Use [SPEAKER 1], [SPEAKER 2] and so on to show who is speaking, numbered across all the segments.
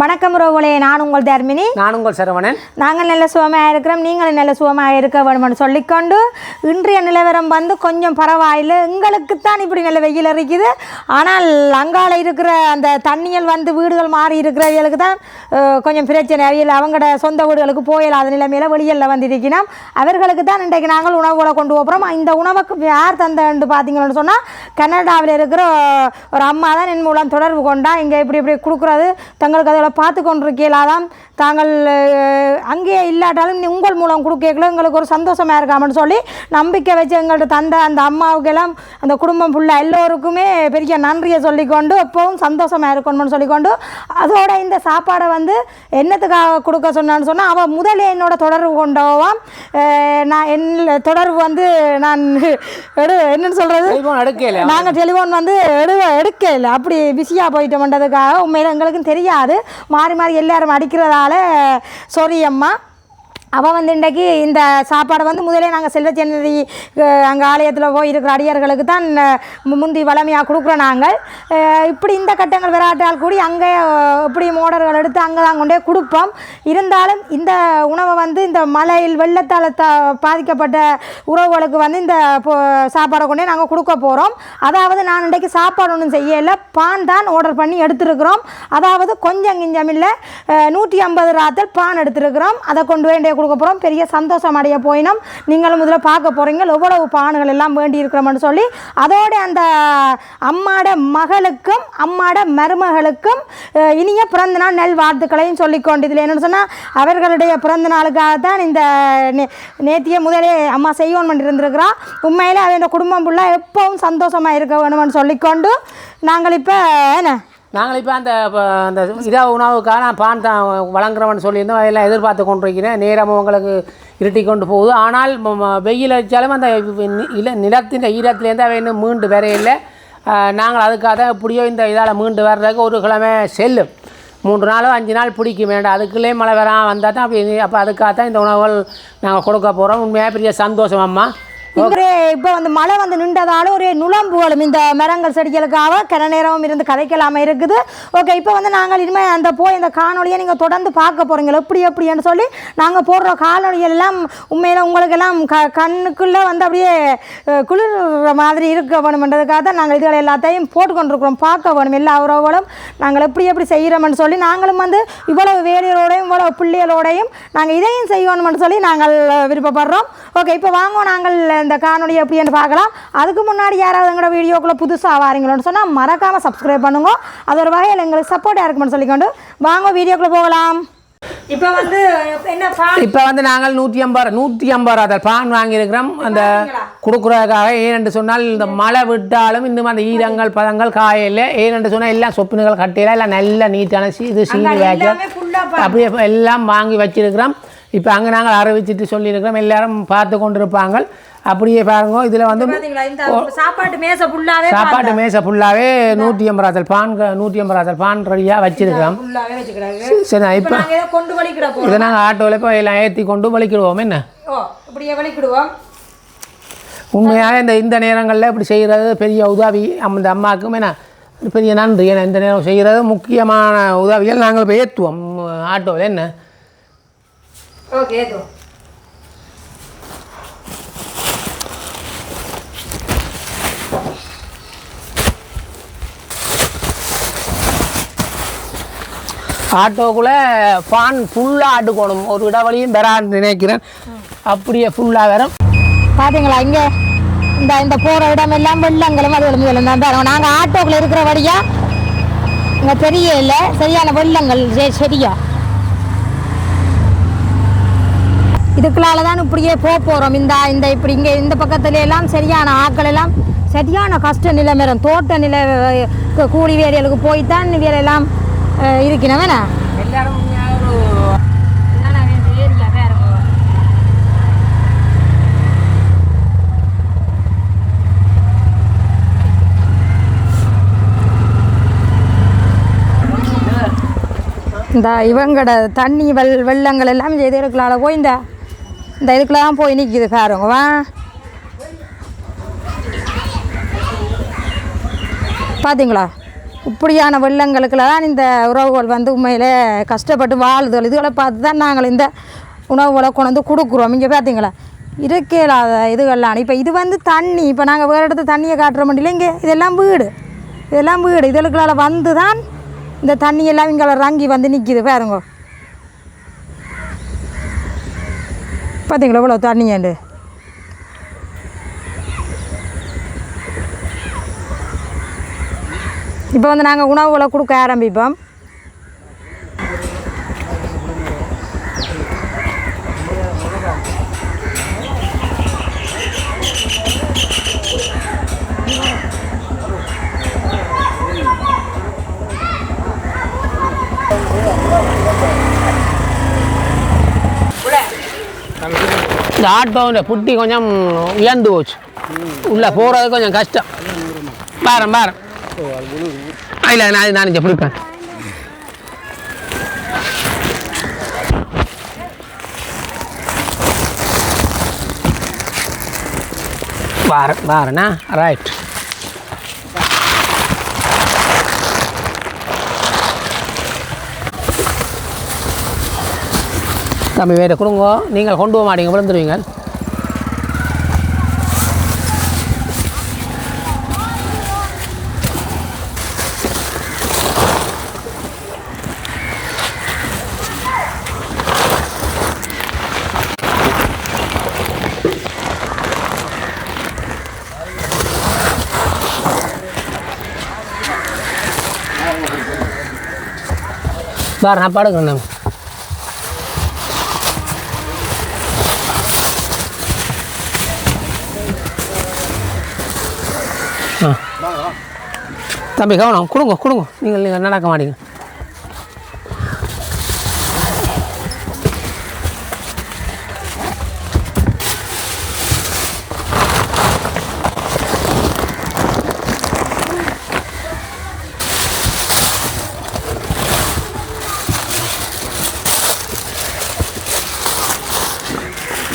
[SPEAKER 1] வணக்கம் ரோவலே நான் உங்கள் தர்மினி.
[SPEAKER 2] நான் உங்கள் சரவணன்.
[SPEAKER 1] நாங்கள் நல்ல சுகமாக இருக்கிறோம் நீங்களும் நல்ல சுகமாக இருக்க வேணும்னு சொல்லிக்கொண்டு இன்றைய நிலவரம் வந்து கொஞ்சம் பரவாயில்லை. எங்களுக்குத்தான் இப்படி நல்ல வெயில் இருக்குது ஆனால் அங்கால இருக்கிற அந்த தண்ணியல் வந்து வீடுகள் மாறி இருக்கிறவங்களுக்கு தான் கொஞ்சம் பிரச்சனை அவியல் அவங்களோட சொந்த வீடுகளுக்கு போயிடாத நிலைமையில வெளியில் வந்து இருக்கணும் அவர்களுக்கு தான் இன்றைக்கு நாங்கள் உணவுகளை கொண்டு போகிறோம். இந்த உணவுக்கு யார் தந்தன்னு பார்த்தீங்கன்னு சொன்னால் கனடாவில் இருக்கிற ஒரு அம்மா தான் என் மூலம் தொடர்பு கொண்டா இங்கே இப்படி இப்படி கொடுக்குறது தங்களுக்கு அதில் பார்த்து கொண்டிருக்கலாதான் தாங்கள் அங்கேயே இல்லாட்டாலும் நீ உங்கள் மூலம் கொடுக்கல எங்களுக்கு ஒரு சந்தோஷமாக இருக்காமன்னு சொல்லி நம்பிக்கை வச்சு எங்கள்கிட்ட தந்த அந்த அம்மாவுக்கெல்லாம் அந்த குடும்பம் ஃபுல்லாக எல்லோருக்குமே பெரிய நன்றியை சொல்லிக்கொண்டு எப்பவும் சந்தோஷமாக இருக்கணும்னு சொல்லிக்கொண்டு அதோட இந்த சாப்பாடை வந்து என்னத்துக்காக கொடுக்க சொன்னான்னு சொன்னால் அவள் முதலே என்னோட தொடர்பு கொண்டவாம் நான் என் தொடர்பு வந்து நான் எடு என்னன்னு சொல்கிறது
[SPEAKER 2] எடுக்கல
[SPEAKER 1] நாங்கள் டெலிஃபோன் வந்து எடு எடுக்க இல்லை அப்படி பிஸியாக போயிட்டோம்ன்றதுக்காக உண்மையில் எங்களுக்கும் தெரியாது. மாறி மாறி எல்லாரும் அடிக்கிறதால சாரி அம்மா. அவள் வந்து இன்றைக்கு இந்த சாப்பாடை வந்து முதலே நாங்கள் செல்வச்சென்னதி அங்கே ஆலயத்தில் போய் இருக்கிற அடியார்களுக்கு தான் முந்தி வளமையாக கொடுக்குறோம் நாங்கள். இப்படி இந்த கட்டங்கள் விராட்டால் கூடி அங்கே இப்படி மோடர்கள் எடுத்து அங்கே தான் கொண்டே கொடுப்போம். இருந்தாலும் இந்த உணவை வந்து இந்த மலையில் வெள்ளத்தால் த பாதிக்கப்பட்ட உறவுகளுக்கு வந்து இந்த சாப்பாடை கொண்டே நாங்கள் கொடுக்க போகிறோம் அதாவது நான் இன்றைக்கு சாப்பாடு ஒன்றும் செய்யலை பான் தான் ஆர்டர் பண்ணி எடுத்துருக்குறோம். அதாவது கொஞ்சம் கிஞ்சம் இல்லை நூற்றி ஐம்பது ராத்தல் பான் எடுத்துருக்குறோம். அதை கொண்டு வேண்டிய கொடுக்க போகிறோம் பெரிய சந்தோஷம் அடைய போயினோம் நீங்களும் முதல்ல பார்க்க போகிறீங்க எவ்வளவு பானுகள் எல்லாம் வேண்டி இருக்கிறோம்னு சொல்லி அதோட அந்த அம்மாட மகளுக்கும் அம்மாட மருமகளுக்கும் இனிய பிறந்தநாள் நெல் வாழ்த்துக்களையும் சொல்லிக்கொண்டு இதில் என்னென்னு சொன்னால் அவர்களுடைய பிறந்த நாளுக்காக தான் இந்த நே- நேத்திய முதலே அம்மா செய்வோம் பண்ணி உண்மையிலே அவன் இந்த குடும்பம் ஃபுல்லாக எப்பவும் சந்தோஷமாக இருக்க வேணும்னு சொல்லிக்கொண்டு நாங்கள் இப்போ என்ன?
[SPEAKER 2] நாங்கள் இப்போ அந்த அந்த இதாக உணவுக்காக பான் தான் வழங்குறவன் சொல்லியிருந்தோம் அதெல்லாம் எதிர்பார்த்து கொண்டிருக்கிறேன். நேரமும் உங்களுக்கு இருட்டி கொண்டு போகுது. ஆனால் ம- ம- வெயில் அடித்தாலும் அந்த இல நிலத்தின் ஈரத்துலேருந்து அவை இன்னும் மீண்டு வரையில்லை நாங்கள் அதுக்காக தான் எப்படியோ இந்த இதால் மீண்டு வர்றதுக்கு ஒரு கிழமை செல்லும் மூன்று நாளோ அஞ்சு நாள் பிடிக்கும். வேண்டாம் அதுக்குள்ளே மழை வராமல் வந்தால் தான் அப்படி அப்போ அதுக்காக தான் இந்த உணவுகள் நாங்கள் கொடுக்க போகிறோம் உண்மையாக பெரிய சந்தோஷம் அம்மா.
[SPEAKER 1] ஒரே இப்போ வந்து மழை வந்து நின்றதால ஒரே நுழம்புகளும் இந்த மரங்கள் செடிகளுக்காக கன நேரமும் இருந்து கதைக்கலாம இருக்குது. ஓகே இப்போ வந்து நாங்கள் இனிமேல் அந்த போய் இந்த காணொலியை நீங்கள் தொடர்ந்து பார்க்க போகிறீங்க எப்படி எப்படின்னு சொல்லி நாங்கள் போடுற காணொலி எல்லாம் உண்மையில் உங்களுக்கெல்லாம் க கண்ணுக்குள்ளே வந்து அப்படியே குளிர்ற மாதிரி இருக்க வேணுமென்றதுக்காக தான் நாங்கள் இதுகளை எல்லாத்தையும் போட்டுக்கொண்டிருக்கிறோம். பார்க்க வேணும் எல்லா உறவுகளும். நாங்கள் எப்படி எப்படி செய்கிறோம்னு சொல்லி நாங்களும் வந்து இவ்வளவு வேலையோடையும் இவ்வளவு பிள்ளைகளோடையும் நாங்கள் இதையும் செய்யணும்னு சொல்லி நாங்கள் விருப்பப்படுறோம். ஓகே இப்போ வாங்க நாங்கள் இந்த காணொலி எப்படின்னு பார்க்கலாம். அதுக்கு முன்னாடி யாராவது எங்களோட வீடியோக்குள்ளே புதுசாக வாரீங்களோன்னு சொன்னால் மறக்காமல் சப்ஸ்கிரைப் பண்ணுங்க. அது ஒரு வகையில் எங்களுக்கு சப்போர்ட்டாக இருக்குமென்னு சொல்லிக்கொண்டு வாங்க வீடியோக்குள்ளே போகலாம். இப்போ வந்து என்ன
[SPEAKER 2] இப்போ வந்து நாங்கள் நூற்றி ஐம்பது நூற்றி ஐம்பது ரூபா பான் வாங்கியிருக்கிறோம். அந்த கொடுக்குறதுக்காக ஏனென்று சொன்னால் இந்த மழை விட்டாலும் இன்னும் அந்த ஈரங்கள் பதங்கள் காயல. ஏனென்று சொன்னால் எல்லாம் சொப்பினுகள் கட்டையில எல்லாம் நல்ல நீட்டான சீ இது சீனி வேக்க அப்படியே எல்லாம் வாங்கி வச்சிருக்கிறோம். இப்போ அங்கே நாங்கள் அறிவிச்சிட்டு சொல்லியிருக்கிறோம். எல்லாரும் பார்த்து கொண்டு இருப்பாங்க அப்படியே பாருங்க இதில் வந்து
[SPEAKER 1] சாப்பாட்டு மேசை ஃபுல்லாகவே
[SPEAKER 2] சாப்பாட்டு மேசை ஃபுல்லாகவே நூற்றி ஐம்பது ரூபா பான் நூற்றி ஐம்பது ரூபா பான் ரெடியாக வச்சிருக்கிறோம். சரி இப்போ
[SPEAKER 1] கொண்டு வலிக்கிட போகிறோம்
[SPEAKER 2] இதை நாங்கள் ஆட்டோவில் இப்போ எல்லாம் ஏற்றி கொண்டு வலிக்கிடுவோம். என்ன?
[SPEAKER 1] ஓ இப்படியே வலிக்கிடுவோம்.
[SPEAKER 2] உண்மையாக இந்த இந்த நேரங்களில் இப்படி செய்கிறது பெரிய உதவி அந்த அம்மாவுக்கும் என்ன? பெரிய நன்றி. ஏன்னா இந்த நேரம் செய்கிறது முக்கியமான உதவிகள் நாங்கள் இப்போ ஏற்றுவோம் ஆட்டோவில் என்ன?
[SPEAKER 1] ஓகே ஏதோ
[SPEAKER 2] ஆட்டோக்குள்ளே ஃபான் ஃபுல்லாக ஆட்டுக்கணும். ஒரு இடவழியும் பெறான்னு நினைக்கிறேன். அப்படியே ஃபுல்லாக வரும்.
[SPEAKER 1] பாத்தீங்களா இங்க? இந்த இந்த போற இடம் எல்லாம் வெள்ளங்களும் அது விழுந்து தான் தரோம். நாங்க ஆட்டோக்குள்ள இருக்கிற வழியா இங்க தெரிய இல்ல சரியான வெள்ளங்கள் சரியா? இதுக்குள்ளால தான் இப்படியே போக போறோம். இந்த இந்த இப்படி இங்க இந்த பக்கத்துல எல்லாம் சரியான ஆட்கள் எல்லாம் சரியான கஷ்ட நிலைமைறம் தோட்ட நிலை கூலி வேலைகளுக்கு போய் தான் வேலையெல்லாம் இருக்கணும்
[SPEAKER 2] எல்லாரும்
[SPEAKER 1] இந்த இவங்கட தண்ணி வெள் வெள்ளங்கள் எல்லாம் இதுக்குள்ளால போய் இந்த இந்த இதுக்குள்ள தான் போய் நிற்கிது பாருங்க வா பார்த்தீங்களா இப்படியான வெள்ளங்களுக்குள்ள தான் இந்த உறவுகள் வந்து உண்மையில் கஷ்டப்பட்டு வாழுதல் இதுகளை பார்த்து தான் நாங்கள் இந்த உணவுகளை கொண்டு வந்து கொடுக்குறோம் இங்கே பார்த்தீங்களா இருக்கலாத இல்லாத இதுகள்லாம் இப்போ இது வந்து தண்ணி இப்போ நாங்கள் வேறு இடத்து தண்ணியை காட்டுற முடியல இங்கே இதெல்லாம் வீடு இதெல்லாம் வீடு இதுகளுக்குள்ளால வந்து தான் இந்த தண்ணி எல்லாம் இங்கே ரங்கி வந்து நிற்கிது பாருங்க பார்த்தீங்களா இவ்வளோ தண்ணிங்கண்டு இப்போ வந்து நாங்கள் உணவுகளை கொடுக்க ஆரம்பிப்போம்
[SPEAKER 2] இந்த ஆட் பவுண்ட புட்டி கொஞ்சம் உயர்ந்து போச்சு. உள்ளே போகிறது கொஞ்சம் கஷ்டம். பாரேன் பாரேன் இல்லை நான் நான் இங்கே பிடிப்பேன் பாரு பாருண்ணா. ரைட் தம்பி வேறு கொடுங்க. நீங்கள் கொண்டு போக மாட்டீங்க விழுந்துருவீங்க. பாரு நான் படுக்கிறேன் ஆ. தம்பி கவனம். கொடுங்க கொடுங்க. நீங்கள் நீங்கள் நடக்க மாட்டீங்க.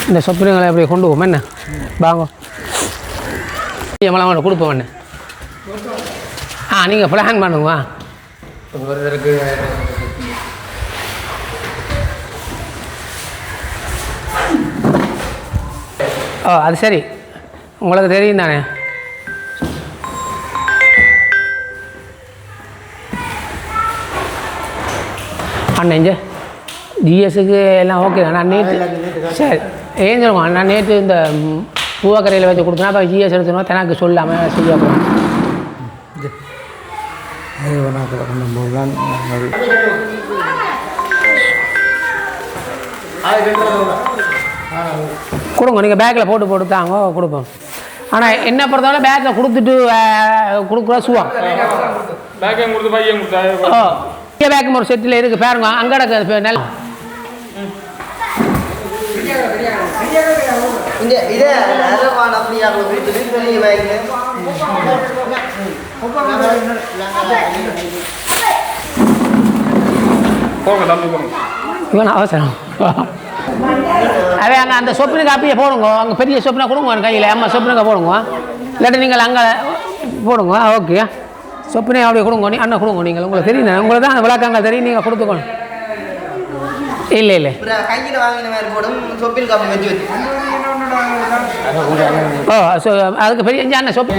[SPEAKER 2] இந்த சொப்பினங்களை எப்படி கொண்டு போவோம் என்ன? வாங்க. எவ்வளோ கொடுப்போம் என்ன? ஆ நீங்கள் பிளான் பண்ணுங்க வா. ஓ அது சரி. உங்களுக்கு தெரியும் தானே? அண்ணன் ஜிஎஸ்க்கு எல்லாம் ஓகே நான் நேற்று சரி. ஏன் சொல்லுங்க நான் நேற்று இந்த பூவக்கரையில் வச்சு கொடுத்தனா அப்போ ஜிஎஸ் எடுத்துனா தனக்கு சொல்லாமல் செய்ய
[SPEAKER 3] நாங்கள்
[SPEAKER 2] கொடுங்க நீங்கள் பேக்கில் போட்டு போட்டு தாங்க கொடுப்போம். ஆனால் என்ன பொறுத்தவரை பேக்கில் கொடுத்துட்டு கொடுக்குற சுவம் ஓ இங்கே பேக்கும் ஒரு செட்டில் இருக்குது பாருங்க அங்கே நல்ல
[SPEAKER 4] இந்த இதை
[SPEAKER 3] போங்க
[SPEAKER 2] இவன் அவசரம். அவன் அங்கே அந்த சொப்பினுக்கு அப்படியே போடுங்க. அங்கே பெரிய சொப்பினா கொடுங்க கையில். அம்மா சொப்பினுக்கு போடுங்க. இல்லாட்டி நீங்கள் அங்கே போடுங்க. ஓகே. சொப்பினை அப்படியே கொடுங்க. நீ அண்ணன் கொடுங்க நீங்கள். உங்களுக்கு தெரியும் உங்களுக்கு தான் அந்த விளக்கங்கள் தெரியும். நீங்கள் கொடுத்துக்கணும். இல்லை இல்லை.
[SPEAKER 4] கையில் வாங்கின மாதிரி போடும். சொப்பின் காப்பி வச்சு வச்சு.
[SPEAKER 2] ஓ ஸோ அதுக்கு பெரிய இஞ்சி அண்ணன் சொப்பு.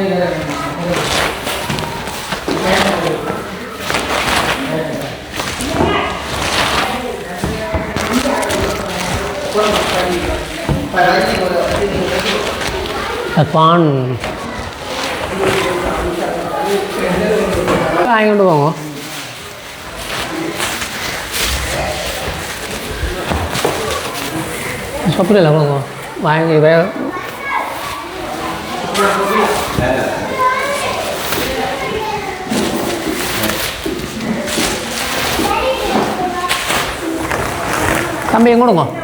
[SPEAKER 2] பான். வாங்கி கொண்டு போங்க. சொப்பில் இல்லை போங்க கொடுங்க வாங்கி வே தம்பி எங்க கொடுங்க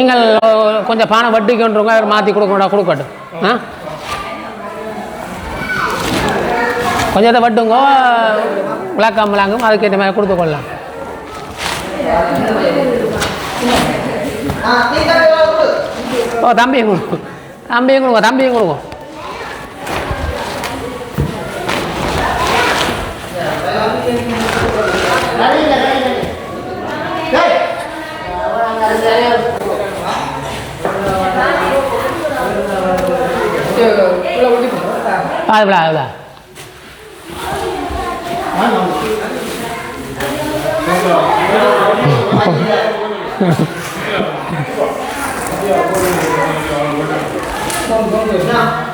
[SPEAKER 2] நீங்கள் கொஞ்சம் பானை வட்டி கொண்டுருங்க மாற்றி கொடுக்கணும் கொடுக்கட்டும். ஆ? கொஞ்சம் இதை வட்டுங்க விளக்கம் விளாங்கும் அதுக்கேற்ற மாதிரி கொடுத்து கொள்ளலாம். ஓ தம்பியும் கொடுங்க. தம்பியும் கொடுங்க தம்பியும் கொடுங்க. அதுல அதுல
[SPEAKER 4] பாய்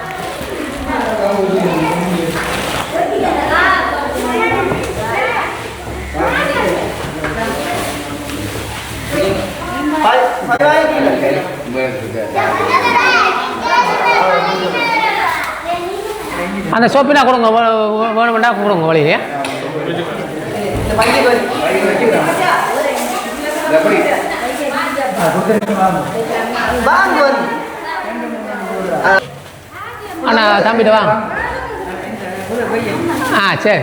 [SPEAKER 2] அந்த சோப்பினா கொடுங்க வே- வே- வேணுமெண்டா கொடுங்க வழியிலே. அண்ணா தம்பிட்டு வாங்க ஆ சரி.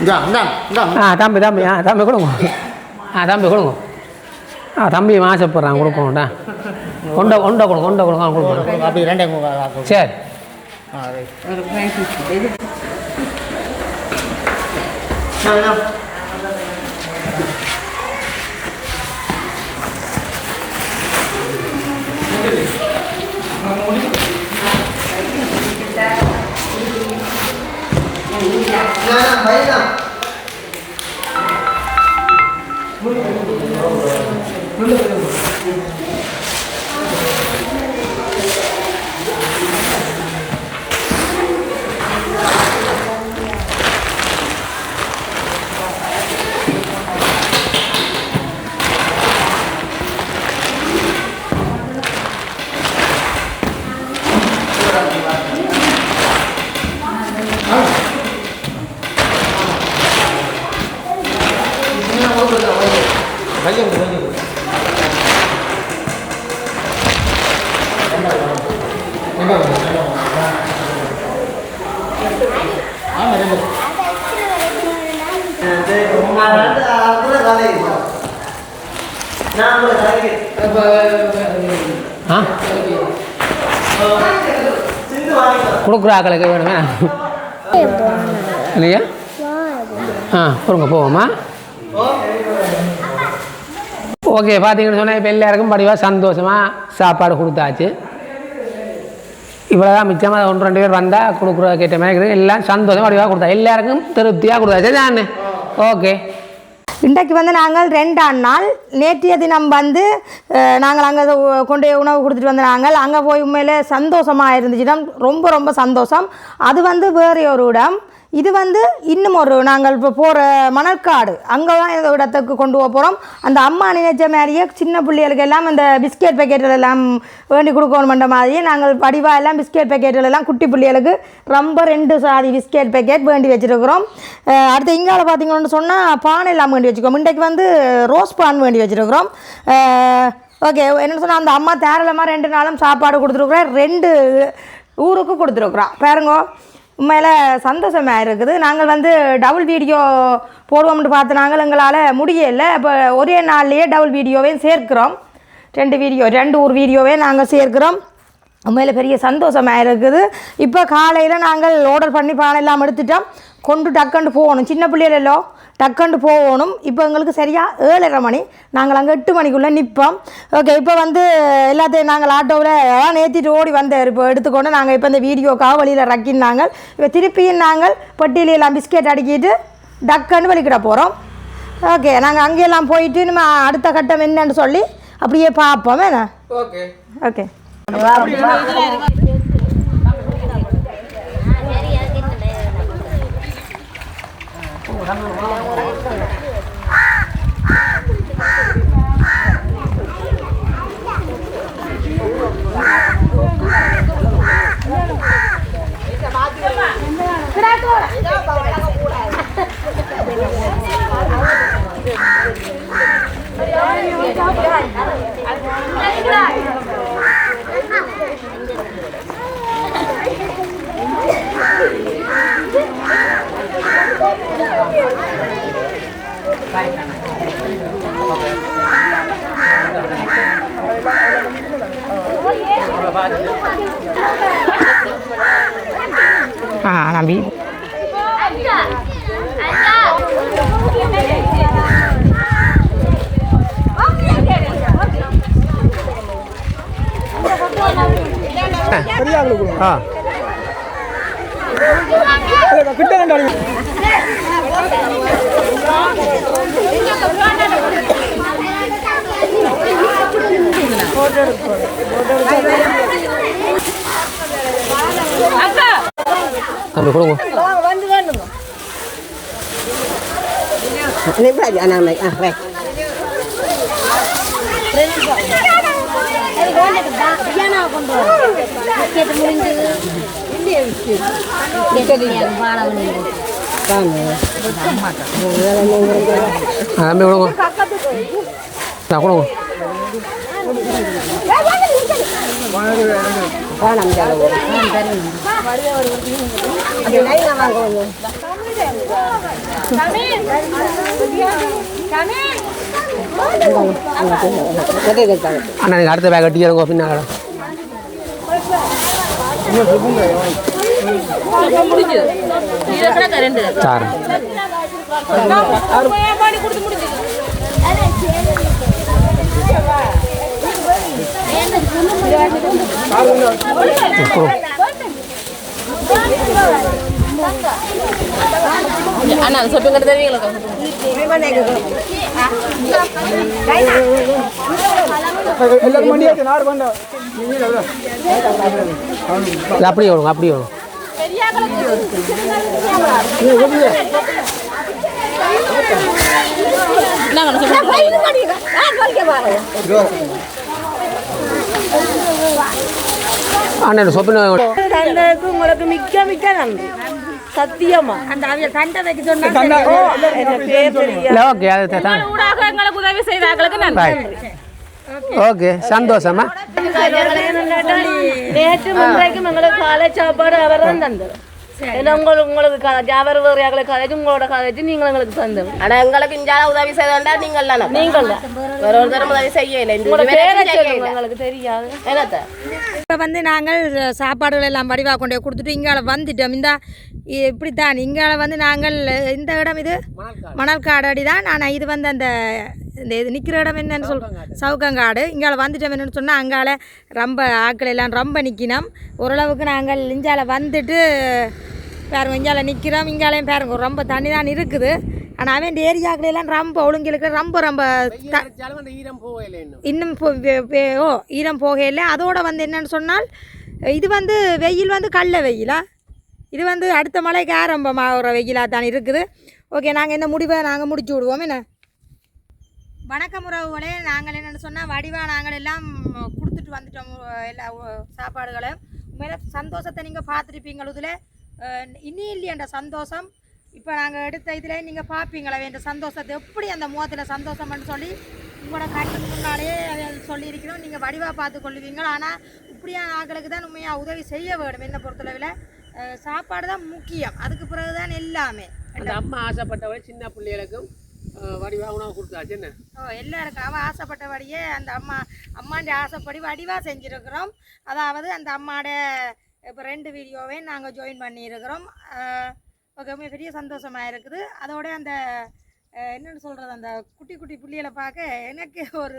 [SPEAKER 4] இந்தா இந்தா
[SPEAKER 2] ஆ தம்பி தம்பி ஆ தம்பி கொடுங்க. ஆ தம்பி கொடுங்க. ஆ தம்பி ஆசைப்படுறான் கொடுக்கணும்டா கொண்ட கொண்ட கொடுங்க கொண்ட கொடுங்க கொடுக்கணும்
[SPEAKER 4] அப்படி ரெண்டே
[SPEAKER 2] சரி.
[SPEAKER 4] நான் கூட கலைக்கு
[SPEAKER 2] ஆ
[SPEAKER 4] சிந்து வாங்கிக்கலாம்
[SPEAKER 2] கொடுக்குற ஆக்களுக்கு வேணுமே இல்லையா? ஆ கொடுங்க போவோமா? ஓகே பார்த்தீங்கன்னு சொன்னால் இப்போ எல்லாருக்கும் படிவாக சந்தோஷமாக சாப்பாடு கொடுத்தாச்சு. இவ்வளோதான் மிச்சமாக ஒன்று ரெண்டு பேர் வந்தால் கொடுக்குற கேட்ட மாதிரி இருக்குது. எல்லாம் சந்தோஷமாக வடிவாக கொடுத்தா. எல்லாருக்கும் திருப்தியாக கொடுத்தாச்சு நான் ஓகே.
[SPEAKER 1] இன்றைக்கு வந்து நாங்கள் ரெண்டாம் நாள். நேற்றைய தினம் வந்து நாங்கள் அங்கே கொண்டு போய் உணவு கொடுத்துட்டு வந்து நாங்கள். அங்கே போய் உண்மையிலே சந்தோஷமாக இருந்துச்சு. ரொம்ப ரொம்ப சந்தோஷம். அது வந்து வேறு ஒரு இடம். இது வந்து இன்னும் ஒரு நாங்கள் இப்போ போகிற மணற்காடு. அங்கே தான் இந்த இடத்துக்கு கொண்டு போக போகிறோம் அந்த அம்மா நினைச்ச மாதிரியே சின்ன பிள்ளைகளுக்கு எல்லாம் அந்த பிஸ்கெட் பேக்கெட்டில் எல்லாம் வேண்டி கொடுக்கணுமென்ற மாதிரியே நாங்கள் படிவாக எல்லாம் பிஸ்கெட் பேக்கெட்டில் எல்லாம் குட்டி பிள்ளைகளுக்கு ரொம்ப ரெண்டு சாதி பிஸ்கெட் பேக்கெட் வேண்டி வச்சுருக்கிறோம். அடுத்து இங்கால பார்த்தீங்கன்னு சொன்னால் பானை எல்லாம் வேண்டி வச்சுக்கோம் இன்றைக்கு வந்து ரோஸ் பான் வேண்டி வச்சுருக்கிறோம். ஓகே என்ன சொன்னால் அந்த அம்மா தேரளமாக ரெண்டு நாளும் சாப்பாடு கொடுத்துருக்குறேன் ரெண்டு ஊருக்கு கொடுத்துருக்குறோம் பாருங்கோ. உண்மையில் சந்தோஷமாக இருக்குது நாங்கள் வந்து டபுள் வீடியோ போடுவோம்னு பார்த்து நாங்கள் எங்களால் முடியலை. இப்போ ஒரே நாள்லேயே டபுள் வீடியோவையும் சேர்க்கிறோம். ரெண்டு வீடியோ ரெண்டு ஒரு வீடியோவே நாங்கள் சேர்க்கிறோம். உண்மையில் பெரிய சந்தோஷமாக இருக்குது இப்போ காலையில் நாங்கள் ஆர்டர் பண்ணி பானை எல்லாம் எடுத்துட்டோம். கொண்டு டக்கண்டு போகணும். சின்ன பிள்ளைகளோ டக்கண்டு போகணும். இப்போ எங்களுக்கு சரியாக ஏழரை மணி. நாங்கள் அங்கே எட்டு மணிக்குள்ளே நிற்போம். ஓகே இப்போ வந்து எல்லாத்தையும் நாங்கள் ஆட்டோவில் நேற்றிட்டு ஓடி வந்தார். இப்போ எடுத்துக்கொண்டு நாங்கள் இப்போ இந்த வீடியோக்காக வழியில் ரக்கினாங்க இப்போ திருப்பியும் நாங்கள் பட்டியல எல்லாம் பிஸ்கெட் அடிக்கிட்டு டக்குன்னு வெளிக்கிட போகிறோம் ஓகே நாங்கள் அங்கெல்லாம் போயிட்டு நம்ம அடுத்த கட்டம் என்னன்னு சொல்லி அப்படியே பார்ப்போம். என்ன?
[SPEAKER 3] ஓகே
[SPEAKER 1] ஓகே ஒரு ஆ நம்பி
[SPEAKER 2] ஆ தம்பி கொடுங்க
[SPEAKER 5] border border kau Ini ini ini
[SPEAKER 2] ini ini ini ini ini
[SPEAKER 5] ini ini ini ini ini ini ini ini ini ini
[SPEAKER 2] அண்ணா நீங்கள் அடுத்த பேக் கட்டிக்கிறோங்க பின்னால. சார்.
[SPEAKER 6] அண்ணா தருவீங்களா?
[SPEAKER 2] இல்லை அப்படியே விடுங்க அப்படியே விடுங்க. அண்ணா சொப்பின
[SPEAKER 6] தந்ததுக்கு உங்களுக்கு மிக்க மிக்க நன்றி. சத்தியமா.
[SPEAKER 1] அந்த அவியல் தண்டை வைக்க சொன்னா
[SPEAKER 2] ஓகே அது தான்
[SPEAKER 6] ஊடாக எங்களுக்கு உதவி செய்தாங்களுக்கு நன்றி.
[SPEAKER 2] ஓகே சந்தோஷமா?
[SPEAKER 6] நேற்று முன்றைக்கும் எங்களுக்கு காலை சாப்பாடு அவர் தான் தந்தது. ஏன்னா உங்களுக்கு உங்களுக்கு வேறு எங்களுக்கு காலேஜ் உங்களோட காலேஜ் நீங்கள் எங்களுக்கு தந்தது
[SPEAKER 7] ஆனா எங்களுக்கு இஞ்சால உதவி செய்தா நீங்கள் தானே
[SPEAKER 6] நீங்கள் தான்
[SPEAKER 7] வேற ஒருத்தரும் உதவி செய்யல
[SPEAKER 6] எங்களுக்கு தெரியாது
[SPEAKER 7] என்னத்த
[SPEAKER 1] இப்போ வந்து நாங்கள் சாப்பாடுகள் எல்லாம் வடிவாக கொண்டு கொடுத்துட்டு இங்கால வந்துட்டோம் இந்த இப்படித்தான். இங்கால வந்து நாங்கள் இந்த இடம் இது மணல்காடு. தான் ஆனால் இது வந்து அந்த இந்த இது நிற்கிற இடம் என்னன்னு சொல் சவுக்கங்காடு இங்கால வந்துட்டோம் என்னன்னு சொன்னால் அங்கால ரொம்ப ஆட்கள் எல்லாம் ரொம்ப நிற்கினோம் ஓரளவுக்கு நாங்கள் இஞ்சால வந்துட்டு பாருங்க இங்கால நிற்கிறோம் இங்காலையும் பாருங்க ரொம்ப தண்ணி தான் இருக்குது. ஆனால் அவன் ஏரியாக்கள் எல்லாம் ரொம்ப ஒழுங்கிலுக்கு ரொம்ப ரொம்ப
[SPEAKER 2] இன்னும்.
[SPEAKER 1] ஓ ஈரம் போகையில் அதோட வந்து என்னன்னு சொன்னால் இது வந்து வெயில் வந்து கள்ள வெயிலா? இது வந்து அடுத்த மலைக்கு ஆரம்பமாகிற வெயிலாக தான் இருக்குது. ஓகே நாங்கள் இந்த முடிவை நாங்கள் முடிச்சு விடுவோம். என்ன? வணக்கம் உறவுகளே. நாங்கள் என்னென்னு சொன்னால் வடிவாக நாங்கள் எல்லாம் கொடுத்துட்டு வந்துட்டோம் எல்லா சாப்பாடுகளையும் சாப்பாடுகளை. உண்மையில சந்தோஷத்தை நீங்கள் பார்த்துருப்பீங்க இதில். இனி இல்லையன்ற சந்தோஷம். இப்போ நாங்கள் எடுத்த இதில் நீங்கள் பார்ப்பீங்களே என்ற சந்தோஷத்தை. எப்படி அந்த முகத்தில் சந்தோஷம்னு சொல்லி உங்களோட கண்ணுக்கு முன்னாலே அதை சொல்லியிருக்கிறோம். நீங்கள் வடிவாக பார்த்து கொள்ளுவீங்க ஆனால் இப்படியான ஆக்களுக்கு தான் உண்மையாக உதவி செய்ய வேணும் என்னை பொறுத்தளவில் சாப்பாடு தான் முக்கியம். அதுக்கு பிறகு தான் எல்லாமே.
[SPEAKER 2] அந்த அம்மா ஆசைப்பட்டவரை சின்ன பிள்ளைகளுக்கும் வடிவா உணவு கொடுத்தாச்சு என்ன?
[SPEAKER 1] ஓ எல்லாருக்கும். அவள் ஆசைப்பட்டபடியே அந்த அம்மா அம்மாண்ட ஆசைப்படி வடிவாக செஞ்சுருக்கிறோம். அதாவது அந்த அம்மாட இப்போ ரெண்டு வீடியோவே நாங்கள் ஜாயின் பண்ணியிருக்கிறோம். ஓகே பெரிய சந்தோஷமாக இருக்குது. அதோட அந்த என்னன்னு சொல்கிறது அந்த குட்டி குட்டி புள்ளிகளை பார்க்க எனக்கு ஒரு?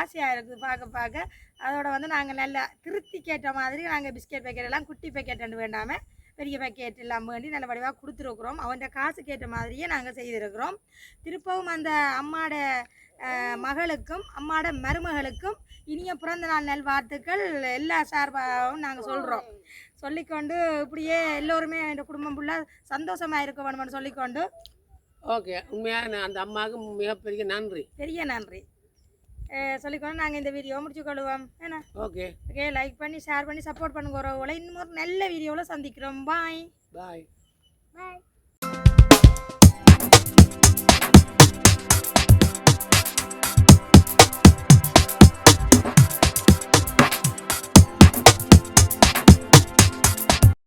[SPEAKER 1] ஆசையாக இருக்குது பார்க்க பார்க்க. அதோட வந்து நாங்கள் நல்லா திருப்தி கேட்ட மாதிரி நாங்கள் பிஸ்கெட் பேக்கெட் எல்லாம் குட்டி பேக்கெட் வேண்டாமல் பெரிய பேக்கெட் எல்லாம் வேண்டி நல்ல வடிவாக கொடுத்துருக்குறோம். அவன்கிட்ட காசு கேட்ட மாதிரியே நாங்கள் செய்திருக்கிறோம். திருப்பவும் அந்த அம்மாட மகளுக்கும் அம்மாட மருமகளுக்கும் இனிய பிறந்த நாள் நல்வாழ்த்துக்கள் எல்லா சார்பாகவும் நாங்கள் சொல்கிறோம் சொல்லிக்கொண்டு இப்படியே எல்லோருமே இந்த குடும்பம் ஃபுல்லாக சந்தோஷமாக இருக்க வேணும்னு சொல்லிக்கொண்டு
[SPEAKER 2] ஓகே. உண்மையான அந்த அம்மாவுக்கு மிகப்பெரிய நன்றி.
[SPEAKER 1] பெரிய நன்றி. அஹ், சொல்லிக்கொண்டு நாங்கள் இந்த வீடியோ முடிச்சு கொள்வோம் என்ன
[SPEAKER 2] ஓகே.
[SPEAKER 1] ஓகே லைக் பண்ணி ஷேர் பண்ணி சப்போர்ட் பண்ணுங்க உறவுகளை இன்னும் ஒரு நல்ல வீடியோவில் சந்திக்கிறோம். பாய்
[SPEAKER 2] பாய்
[SPEAKER 1] பாய்